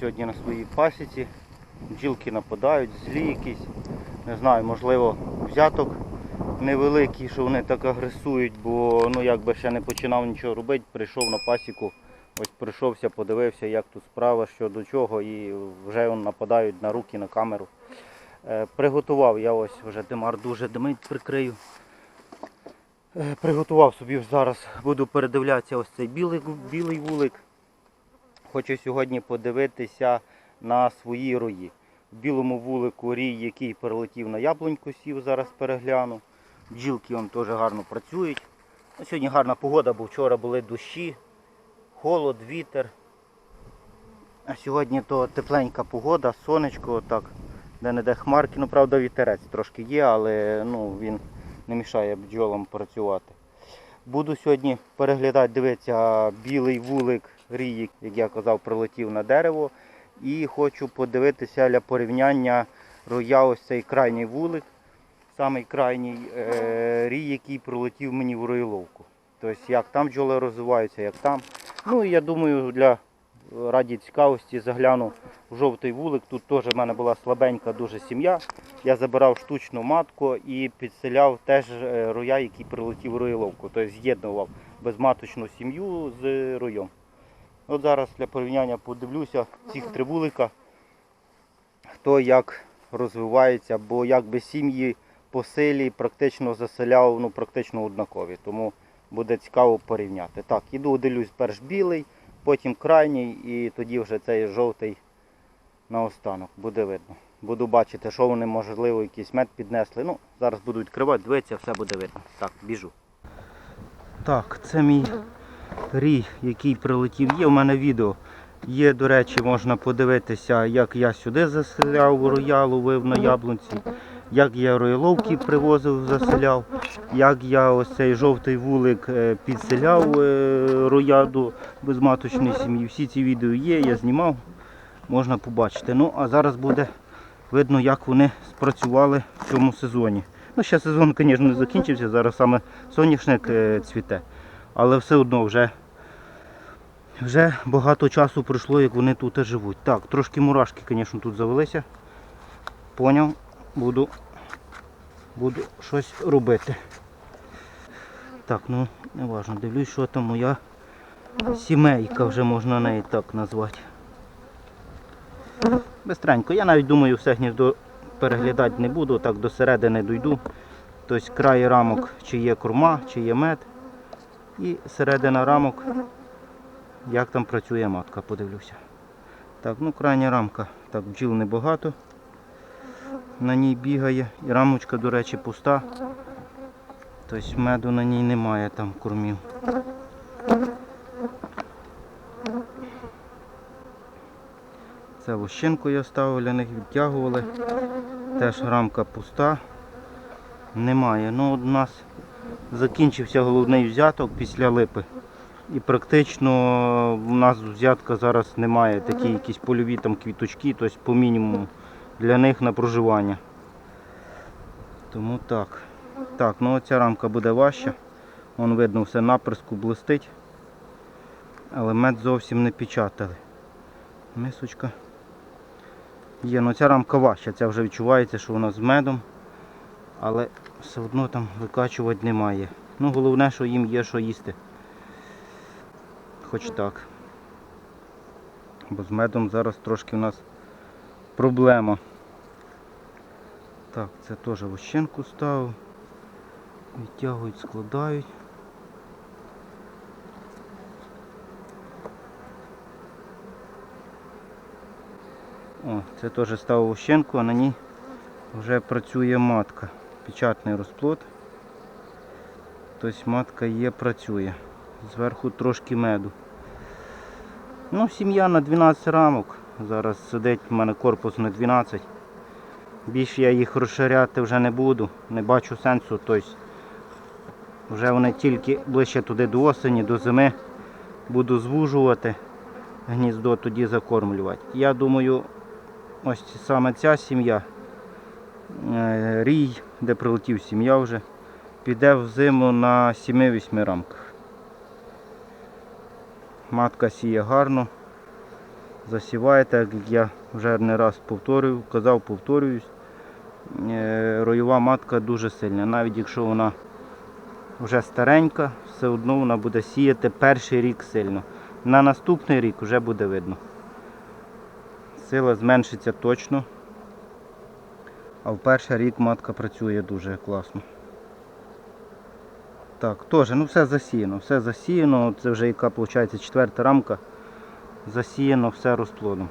Сьогодні на своїй пасіці. Бджілки нападають, злі якісь. Не знаю, можливо, взяток невеликий, що вони так агресують, бо ну якби ще не починав нічого робити, прийшов на пасіку, ось прийшовся, подивився, як тут справа, що до чого, і вже нападають на руки, на камеру. Е, приготував я ось вже димар дуже димить, прикрию. Е, приготував собі зараз, буду передивлятися ось цей білий, білий вулик. Хочу сьогодні подивитися на свої рої. В білому вулику рій, який перелетів на яблуньку, сів, зараз перегляну. Бджілки он теж гарно працюють. Ну, Сьогодні гарна погода, бо вчора були дощі, холод, вітер. А сьогодні то тепленька погода, сонечко, так, де-не-де хмарки. Ну, правда, вітерець трошки є, але ну, він не мішає бджолам працювати. Буду сьогодні переглядати, дивитися білий вулик рій, як я казав, прилетів на дерево. І хочу подивитися для порівняння роя ось цей крайній вулик, самий крайній е, рій, який прилетів мені в роїловку. Тобто як там бджоли розвиваються, як там. Ну і я думаю, для раді цікавості загляну в жовтий вулик. Тут теж в мене була слабенька дуже сім'я. Я забирав штучну матку і підселяв теж е, роя, який прилетів в роїловку. Тобто з'єднував безматочну сім'ю з роєм. От зараз для порівняння подивлюся цих три вулика, хто як розвивається, бо якби сім'ї по силі практично заселяв, ну практично однакові. Тому буде цікаво порівняти. Так, іду дивлюсь перш білий, потім крайній і тоді вже цей жовтий наостанок. Буде видно. Буду бачити, що вони, можливо, якийсь мед піднесли. Ну, зараз буду відкривати, дивитися, все буде видно. Так, біжу. Так, це мій рій, який прилетів. Є в мене відео. Є, до речі, можна подивитися, як я сюди заселяв роя, ловив на яблунці, як я рояловки привозив, заселяв, як я ось цей жовтий вулик е, підселяв е, роя до безматочної сім'ї. Всі ці відео є, я знімав, можна побачити. Ну, а зараз буде видно, як вони спрацювали в цьому сезоні. Ну, ще сезон, звісно, не закінчився, зараз саме соняшник е, цвіте. Але все одно вже, вже багато часу пройшло, як вони тут живуть. Так, трошки мурашки, звісно, тут завелися. Поняв, буду, буду щось робити. Так, ну не важно, дивлюсь, що там моя сімейка, вже можна неї так назвати. Бистренько. Я навіть думаю, все гніздо переглядати не буду, так до середини дойду. Тобто край рамок, чи є корма, чи є мед. І середина рамок, як там працює матка, подивлюся. Так, ну крайня рамка. Так, бджіл небагато. На ній бігає. І рамочка, до речі, пуста. Тобто меду на ній немає там кормів. Це вощинку я ставив, для них відтягували. Теж рамка пуста. Немає. Ну, у нас закінчився головний взяток після липи. І практично в нас взятка зараз немає. Такі якісь польові там квіточки, тобто по мінімуму для них на проживання. Тому так. Так, ну оця рамка буде важча. Вон видно все наприску блистить. Але мед зовсім не печатали. Мисочка. Є, ну ця рамка важча, ця вже відчувається, що вона з медом. Але все одно там викачувати немає. Ну головне, що їм є що їсти. Хоч так. Бо з медом зараз трошки у нас проблема. Так, це теж вощенку ставив. Відтягують, складають. О, це теж ставив вощенку, а на ній вже працює матка. Печатний розплод. Тобто матка є, працює. Зверху трошки меду. Ну, сім'я на 12 рамок. Зараз сидить в мене корпус на 12. Більше я їх розширяти вже не буду. Не бачу сенсу. Тобто вже вони тільки ближче туди до осені, до зими буду звужувати гніздо, тоді закормлювати. Я думаю, ось саме ця сім'я, е, рій, де прилетів сім'я вже, піде в зиму на 7-8 рамках. Матка сіє гарно. засіваєте, як я вже не раз повторюю, казав, повторююсь. Е, Роєва матка дуже сильна. Навіть якщо вона вже старенька, все одно вона буде сіяти перший рік сильно. На наступний рік вже буде видно. Сила зменшиться точно. А в перший рік матка працює дуже класно. Так, теж, ну все засіяно, все засіяно, це вже яка виходить четверта рамка. Засіяно все розплодом.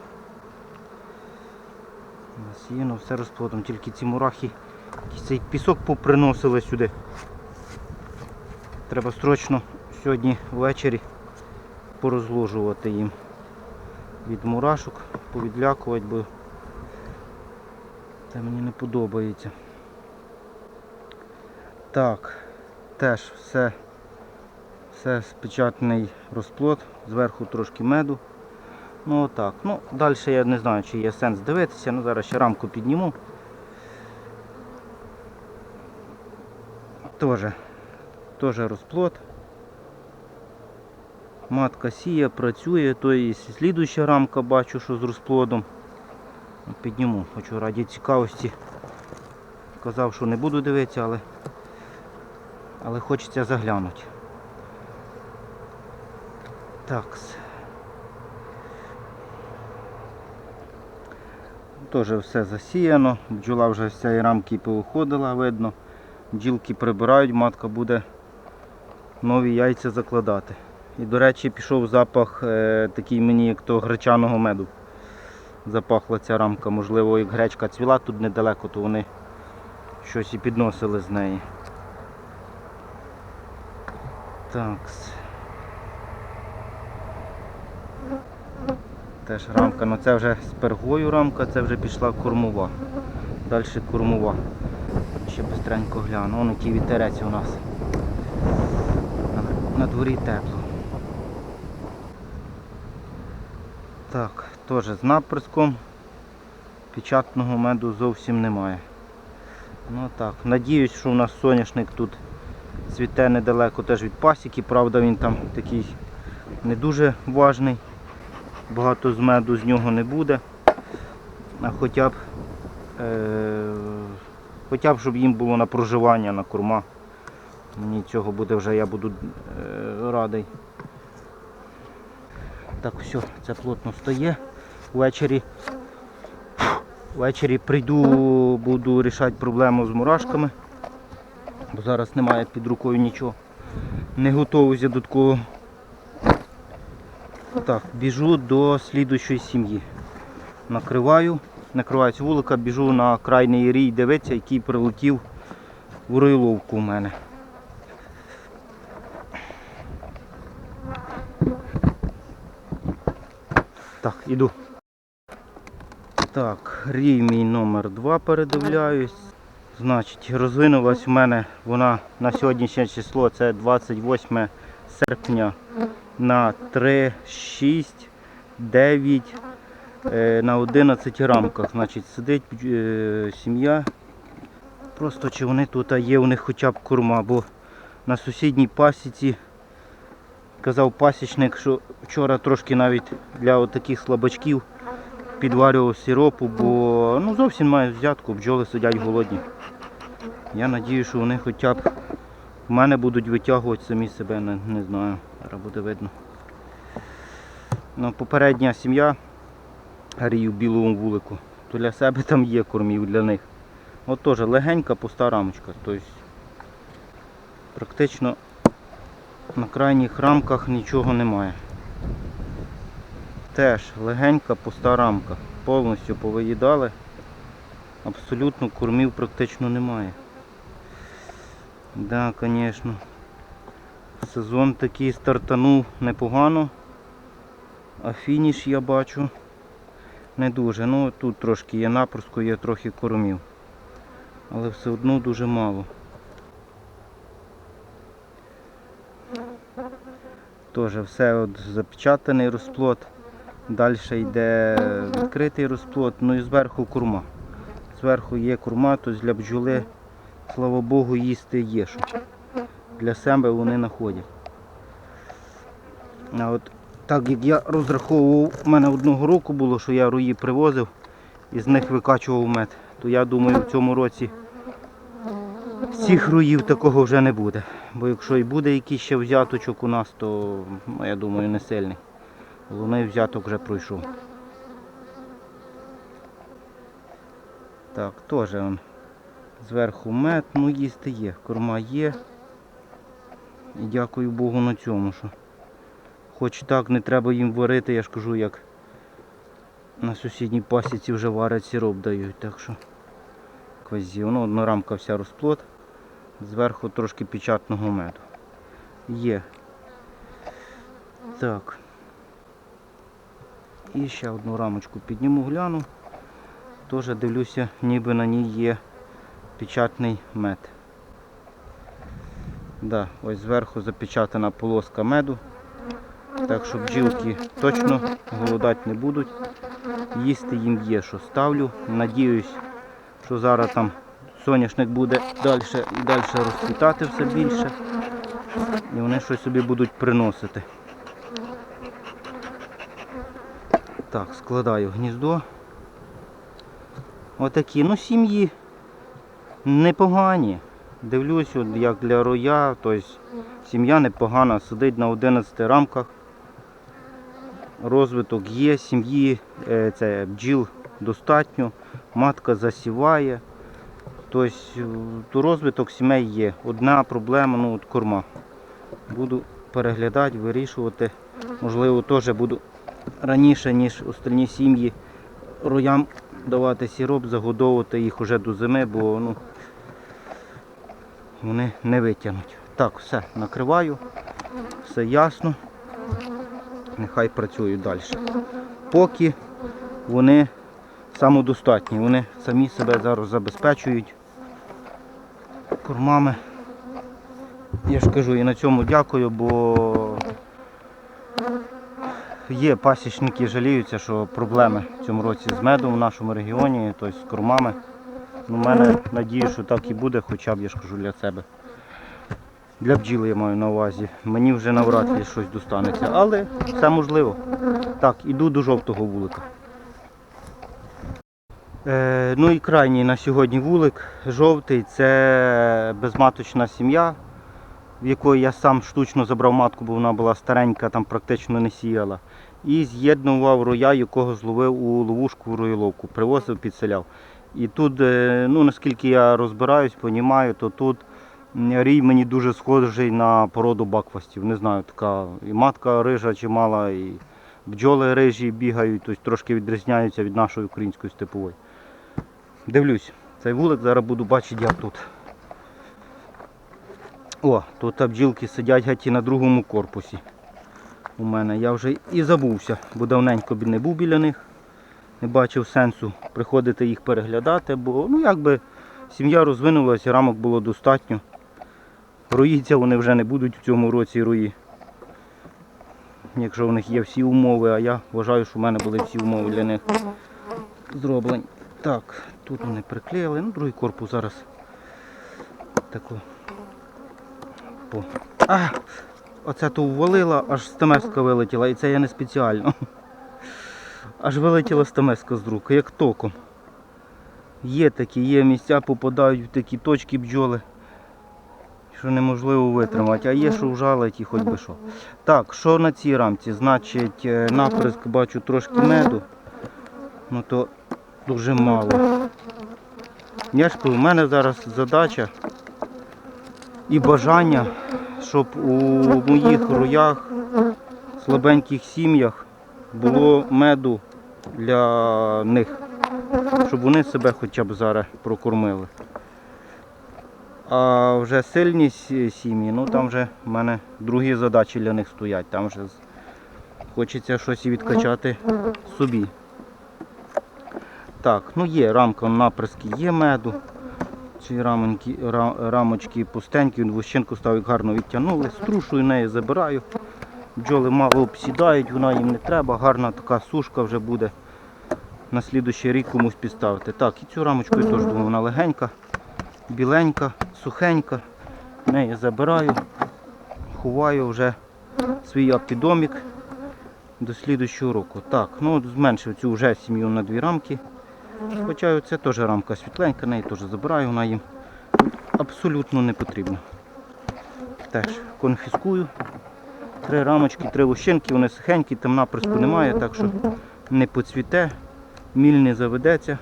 Засіяно все розплодом, тільки ці мурахи, цей пісок поприносили сюди. Треба срочно сьогодні ввечері порозложувати їм від мурашок, повідлякувати, бо це мені не подобається. Так, теж все, все спечатаний розплод, зверху трошки меду. Ну отак. Ну, далі я не знаю, чи є сенс дивитися, ну зараз ще рамку підніму. Тоже, тоже розплод. Матка сіє, працює, то і слідуюча рамка бачу, що з розплодом. Підніму, хочу раді цікавості. Казав, що не буду дивитися, але, але хочеться заглянути. Так. Теж все засіяно, бджола вже з цієї рамки повиходила, видно. Бджілки прибирають, матка буде нові яйця закладати. І, до речі, пішов запах е, такий мені, як то гречаного меду. Запахла ця рамка, можливо, як гречка цвіла тут недалеко, то вони щось і підносили з неї. Так. Теж рамка, ну це вже з пергою рамка, це вже пішла кормова. Далі кормова. Ще бистренько гляну. Вон який вітерець у нас. На, на дворі тепло. Так, теж з наприском. Печатного меду зовсім немає. Ну так, надіюсь, що у нас соняшник тут цвіте недалеко теж від пасіки, правда він там такий не дуже важний. Багато з меду з нього не буде. А хоча б, е, хоча б щоб їм було на проживання, на корма. Мені цього буде вже, я буду е, радий. Так, все, це плотно стає. Ввечері, ввечері прийду, буду рішати проблему з мурашками. Бо зараз немає під рукою нічого. Не готовий до такого. Так, біжу до слідущої сім'ї. Накриваю, накриваюсь вулика, біжу на крайній рій дивитися, який прилетів в ройловку у мене. Так, іду. Так, рій мій номер 2 передивляюсь. Значить, розвинулась у мене вона на сьогоднішнє число, це 28 серпня на 3, 6, 9, е, на 11 рамках. Значить, сидить е, сім'я. Просто чи вони тут є у них хоча б корма, бо на сусідній пасіці казав пасічник, що вчора трошки навіть для таких слабачків підварював сиропу, бо ну, зовсім мають взятку, бджоли сидять голодні. Я сподіваюся, що вони хоча б в мене будуть витягувати самі себе, не, не знаю. Зараз буде видно. Ну, попередня сім'я рію в білому вулику, то для себе там є кормів для них. От теж легенька пуста рамочка. Тобто практично на крайніх рамках нічого немає. Теж легенька пуста рамка. Повністю повиїдали. Абсолютно кормів практично немає. Да, звісно. Сезон такий стартанув непогано. А фініш я бачу не дуже. Ну тут трошки є напруску, є трохи кормів. Але все одно дуже мало. Теж все от запечатаний розплод. Далі йде відкритий розплод, ну і зверху курма. Зверху є курма, тобто для бджоли, слава Богу, їсти є що. Для себе вони знаходять. А от Так як я розраховував, у мене одного року було, що я руї привозив і з них викачував мед, то я думаю, в цьому році всіх руїв такого вже не буде. Бо якщо і буде якийсь ще взяточок у нас, то ну, я думаю не сильний. Головний взяток вже пройшов. Так, теж он зверху мед, ну їсти є, корма є. І дякую Богу на цьому, що хоч так не треба їм варити, я ж кажу, як на сусідній пасіці вже варять сироп дають, так що квазі. Воно одна рамка вся розплод, зверху трошки печатного меду. Є. Так. І ще одну рамочку підніму, гляну. Теж дивлюся, ніби на ній є печатний мед. Да, ось зверху запечатана полоска меду. Так що бджілки точно голодати не будуть. Їсти їм є, що ставлю. Надіюсь, що зараз там соняшник буде далі і далі розцвітати все більше. І вони щось собі будуть приносити. Так, складаю гніздо. Отакі, ну сім'ї непогані. Дивлюсь, от як для роя, тобто сім'я непогана, сидить на 11 рамках. Розвиток є, сім'ї е, це бджіл достатньо, матка засіває. Тобто е, то розвиток сімей є. Одна проблема, ну от корма. Буду переглядати, вирішувати. Можливо, теж буду раніше, ніж остальні сім'ї, роям давати сироп, загодовувати їх уже до зими, бо ну, вони не витягнуть. Так, все, накриваю, все ясно. Нехай працюють далі. Поки вони самодостатні, вони самі себе зараз забезпечують кормами. Я ж кажу і на цьому дякую, бо є пасічники, жаліються, що проблеми в цьому році з медом в нашому регіоні, тобто з кормами. У мене надію, що так і буде, хоча б я ж кажу для себе. Для бджіл я маю на увазі. Мені вже навряд ли щось достанеться, але все можливо. Так, іду до жовтого вулика. Е, ну і крайній на сьогодні вулик жовтий це безматочна сім'я, в якої я сам штучно забрав матку, бо вона була старенька, там практично не сіяла. І з'єднував роя, якого зловив у ловушку в роїловку, привозив, підселяв. І тут, е, ну наскільки я розбираюсь, понімаю, то тут рій мені дуже схожий на породу бакфастів. Не знаю, така і матка рижа чимала, і бджоли рижі бігають, тобто трошки відрізняються від нашої української степової. Дивлюсь, цей вулик зараз буду бачити як тут. О, тут бджілки сидять геть і на другому корпусі. У мене я вже і забувся, бо давненько не був біля них. Не бачив сенсу приходити їх переглядати, бо ну якби сім'я розвинулася, рамок було достатньо. Роїться вони вже не будуть в цьому році рої. Якщо в них є всі умови, а я вважаю, що в мене були всі умови для них зроблені. Так, тут вони приклеїли, ну другий корпус зараз тако. По. А! Оце то ввалила, аж стамеска вилетіла, і це я не спеціально. Аж вилетіла стамеска з рук, як током. Є такі, є місця, попадають в такі точки бджоли, що неможливо витримати, а є, що вжалить і хоч би що. Так, що на цій рамці? Значить, е, наприск бачу трошки меду, ну то дуже мало. Я ж у мене зараз задача і бажання, щоб у моїх роях, слабеньких сім'ях було меду для них, щоб вони себе хоча б зараз прокормили. А вже сильні сім'ї, ну там вже в мене другі задачі для них стоять. Там вже хочеться щось відкачати собі. Так, ну є рамка наприски, є меду. Ці рамоньки, рамочки пустенькі, вощинку ставить гарно відтягнули, струшую неї, забираю. Бджоли мало обсідають, вона їм не треба, гарна така сушка вже буде. На слідущий рік комусь підставити. Так, і цю рамочку я теж думаю, вона легенька, біленька, сухенька. Неї забираю, ховаю вже свій апідомік до слідущого року. Так, ну зменшив цю вже сім'ю на дві рамки. Хоча це теж рамка світленька, неї теж забираю, вона їм абсолютно не потрібна. Теж конфіскую. Три рамочки, три лущинки, вони сухенькі, там наприску немає, так що не поцвіте, міль не заведеться.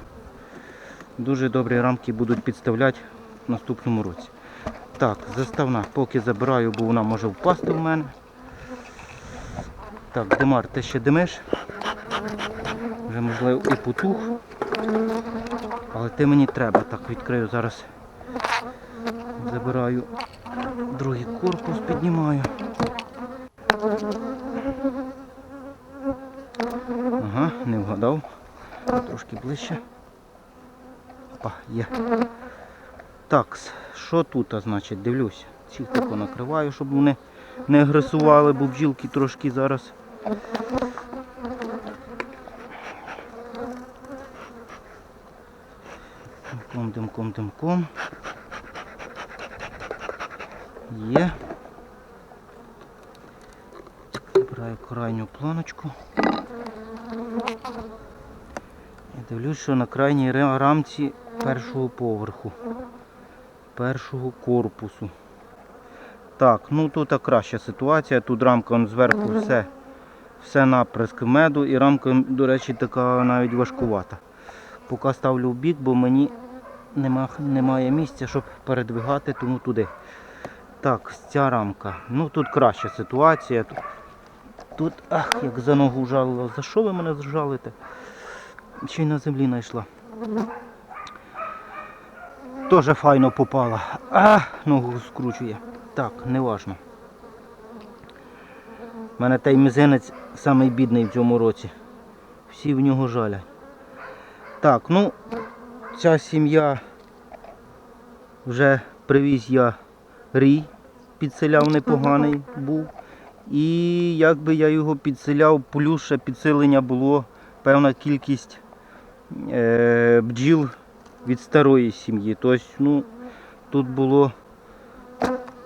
Дуже добрі рамки будуть підставляти в наступному році. Так, заставна, поки забираю, бо вона може впасти в мене. Так, Димар, ти ще димиш? Вже можливо і потух. Але ти мені треба. Так, відкрию зараз. Забираю другий корпус, піднімаю. Ага, не вгадав. Трошки ближче. Опа, є. Так, що тут, значить, дивлюся. Тако накриваю, щоб вони не агресували, бо бджілки трошки зараз. Димком. Є. Забираю крайню планочку. І дивлюсь, що на крайній рамці першого поверху. Першого корпусу. Так, ну тут краща ситуація. Тут рамка зверху все, все наприск меду і рамка, до речі, така навіть важкувата. Поки ставлю в бік, бо мені нема, немає місця, щоб передвигати, тому туди. Так, ця рамка. Ну тут краща ситуація. Тут, тут ах, як за ногу жалила. За що ви мене зжалите? Ще й на землі знайшла. Тоже файно попала. А, ногу скручує. Так, неважно. У мене той мізинець самий бідний в цьому році. Всі в нього жалять. Так, ну, ця сім'я вже привіз я рій, підселяв непоганий був. І якби я його підселяв, плюс ще підсилення було певна кількість е, бджіл від старої сім'ї. Тобто, ну, тут було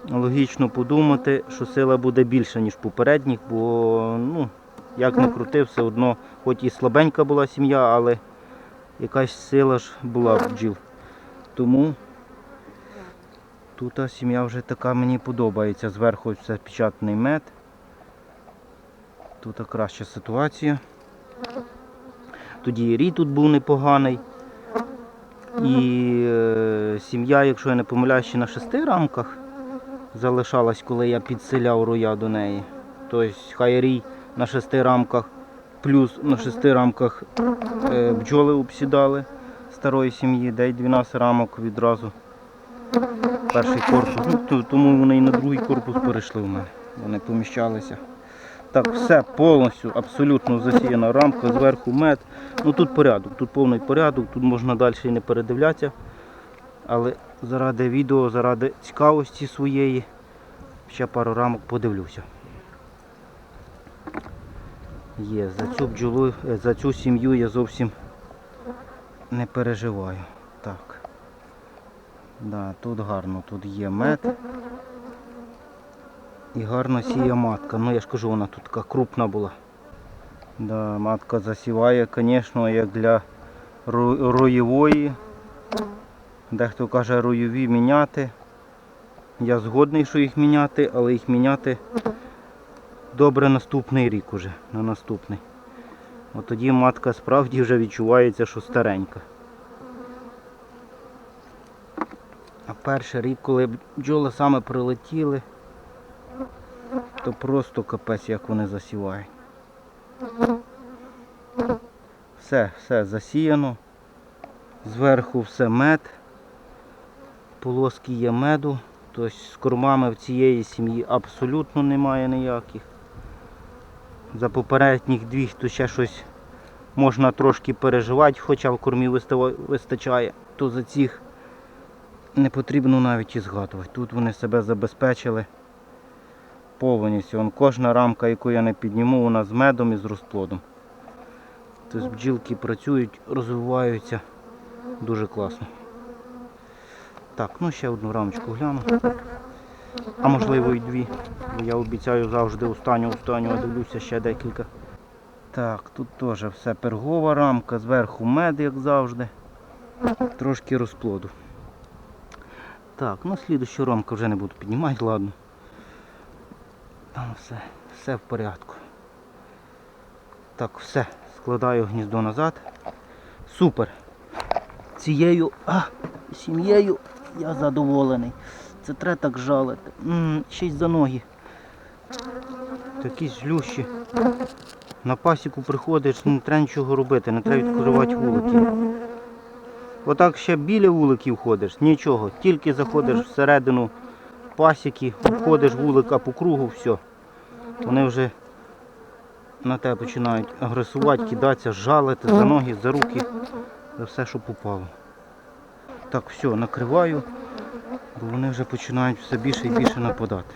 логічно подумати, що сила буде більша, ніж попередніх, бо ну, як не крути, все одно, хоч і слабенька була сім'я, але якась сила ж була бджіл. Тому тут сім'я вже така мені подобається. Зверху все печатний мед. Тут краща ситуація. Тоді і рій тут був непоганий. І е, сім'я, якщо я не помиляюсь, ще на шести рамках залишалась, коли я підселяв роя до неї. Тобто хай рій на шести рамках, плюс на шести рамках е, бджоли обсідали старої сім'ї, де й 12 рамок відразу. Перший корпус. Ну, тому вони і на другий корпус перейшли в мене. Вони поміщалися. Так, все повністю, абсолютно засіяна рамка, зверху мед. Ну тут порядок, тут повний порядок, тут можна далі і не передивлятися. Але заради відео, заради цікавості своєї, ще пару рамок подивлюся. Є, за цю бджолу, е, за цю сім'ю я зовсім не переживаю. Да, тут гарно, тут є мед. І гарно сіє матка. Ну я ж кажу, вона тут така крупна була. Да, матка засіває, звісно, як для роєвої. Дехто каже роєві міняти. Я згодний, що їх міняти, але їх міняти добре наступний рік уже, на наступний. От тоді матка справді вже відчувається, що старенька. Перший рік, коли бджоли саме прилетіли, то просто капець, як вони засівають. Все, все засіяно. Зверху все мед. Полоски є меду. Тобто з кормами в цієї сім'ї абсолютно немає ніяких. За попередніх дві, то ще щось можна трошки переживати, хоча в кормі вистачає, то за цих не потрібно навіть і згадувати. Тут вони себе забезпечили повністю. Вон кожна рамка, яку я не підніму, вона з медом і з розплодом. Тобто бджілки працюють, розвиваються дуже класно. Так, ну ще одну рамочку гляну. А можливо і дві. Я обіцяю завжди останню, останню, дивлюся ще декілька. Так, тут теж все пергова рамка, зверху мед, як завжди. Трошки розплоду. Так, ну слідущу рамку вже не буду піднімати, ладно. Там все, все в порядку. Так, все, складаю гніздо назад. Супер. Цією а, сім'єю я задоволений. Це треба так жалити. М, ще й за ноги. Такі злющі. На пасіку приходиш, не треба нічого робити, не треба відкривати вулики. Отак ще біля вуликів ходиш, нічого. Тільки заходиш всередину пасіки, обходиш вулика по кругу, все. Вони вже на тебе починають агресувати, кидатися, жалити за ноги, за руки, за все, що попало. Так, все, накриваю, бо вони вже починають все більше і більше нападати.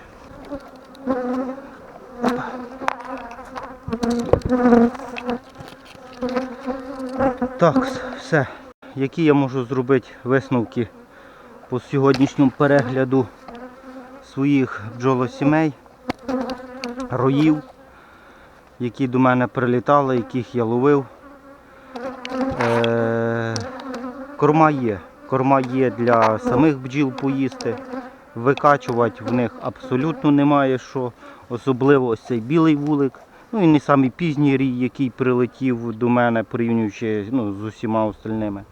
Так, все. Які я можу зробити висновки по сьогоднішньому перегляду своїх бджолосімей, роїв, які до мене прилітали, яких я ловив. Е, корма є. Корма є для самих бджіл поїсти. Викачувати в них абсолютно немає що. Особливо ось цей білий вулик. Ну і не самий пізній рій, який прилетів до мене, порівнюючи ну, з усіма остальними.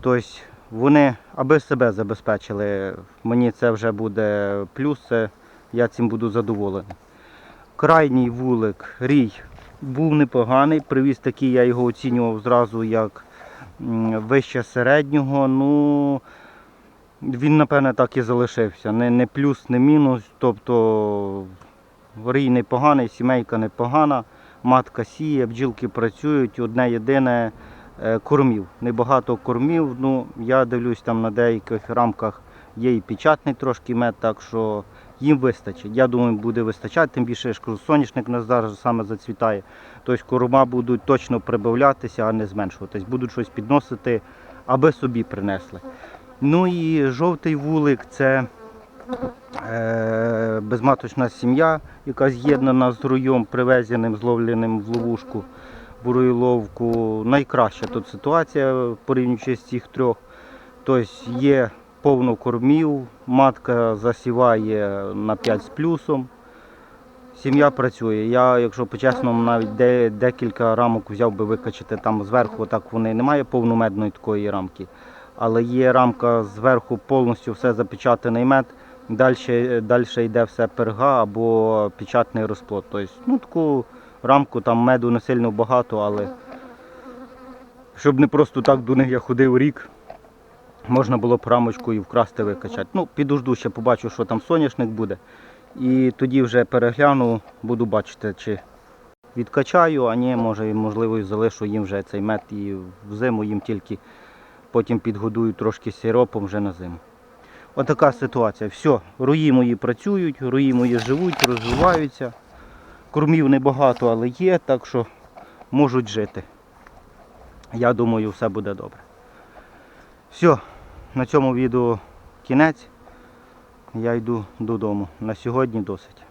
Тобто вони аби себе забезпечили, мені це вже буде плюс, я цим буду задоволений. Крайній вулик, рій, був непоганий, привіз такий, я його оцінював зразу як вище середнього. Ну, він, напевне, так і залишився. Не, не плюс, не мінус. Тобто рій непоганий, сімейка непогана, матка сіє, бджілки працюють, одне єдине кормів. Небагато кормів. Ну, я дивлюсь там на деяких рамках є і печатний трошки мед, так що їм вистачить. Я думаю, буде вистачати, тим більше я ж соняшник нас зараз саме зацвітає. Тобто корма будуть точно прибавлятися, а не зменшуватись. Будуть щось підносити, аби собі принесли. Ну і жовтий вулик це е, безматочна сім'я, яка з'єднана з руйом, привезеним, зловленим в ловушку, буроїловку. Найкраща тут ситуація, порівнюючи з цих трьох. Тобто є повно кормів, матка засіває на 5 з плюсом. Сім'я працює. Я, якщо по-чесному, навіть де, декілька рамок взяв би викачати там зверху, так вони немає повномедної такої рамки. Але є рамка зверху повністю все запечатаний мед. Далі, далі йде все перга або печатний розплод. Тобто, ну, таку рамку там меду не сильно багато, але щоб не просто так до них я ходив рік, можна було б рамочку і вкрасти викачати. Ну, підожду, ще побачу, що там соняшник буде. І тоді вже перегляну, буду бачити, чи відкачаю, а ні, може, можливо, залишу їм вже цей мед і в зиму їм тільки потім підгодую трошки сиропом вже на зиму. Отака ситуація. Все, руї мої працюють, руї мої живуть, розвиваються. Кормів небагато, але є, так що можуть жити. Я думаю, все буде добре. Все, на цьому відео кінець. Я йду додому. На сьогодні досить.